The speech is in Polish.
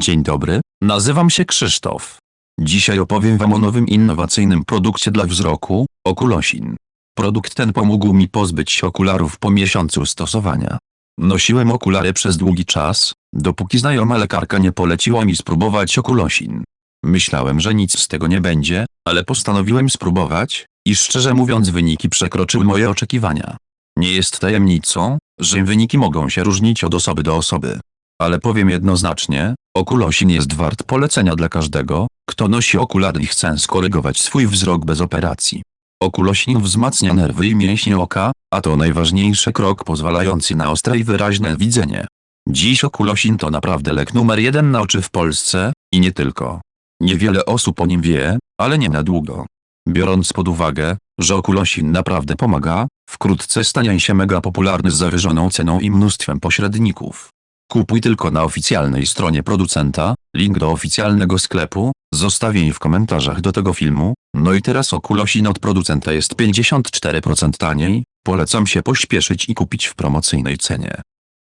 Dzień dobry, nazywam się Krzysztof. Dzisiaj opowiem Wam o nowym innowacyjnym produkcie dla wzroku, Okulosin. Produkt ten pomógł mi pozbyć się okularów po miesiącu stosowania. Nosiłem okulary przez długi czas, dopóki znajoma lekarka nie poleciła mi spróbować Okulosin. Myślałem, że nic z tego nie będzie, ale postanowiłem spróbować, i szczerze mówiąc wyniki przekroczyły moje oczekiwania. Nie jest tajemnicą, że wyniki mogą się różnić od osoby do osoby. Ale powiem jednoznacznie, okulosin jest wart polecenia dla każdego, kto nosi okulary i chce skorygować swój wzrok bez operacji. Okulosin wzmacnia nerwy i mięśnie oka, a to najważniejszy krok pozwalający na ostre i wyraźne widzenie. Dziś okulosin to naprawdę lek numer jeden na oczy w Polsce, i nie tylko. Niewiele osób o nim wie, ale nie na długo. Biorąc pod uwagę, że okulosin naprawdę pomaga, wkrótce stanie się mega popularny z zawyżoną ceną i mnóstwem pośredników. Kupuj tylko na oficjalnej stronie producenta, link do oficjalnego sklepu, zostawię w komentarzach do tego filmu, no i teraz okulosin od producenta jest 54% taniej, polecam się pośpieszyć i kupić w promocyjnej cenie.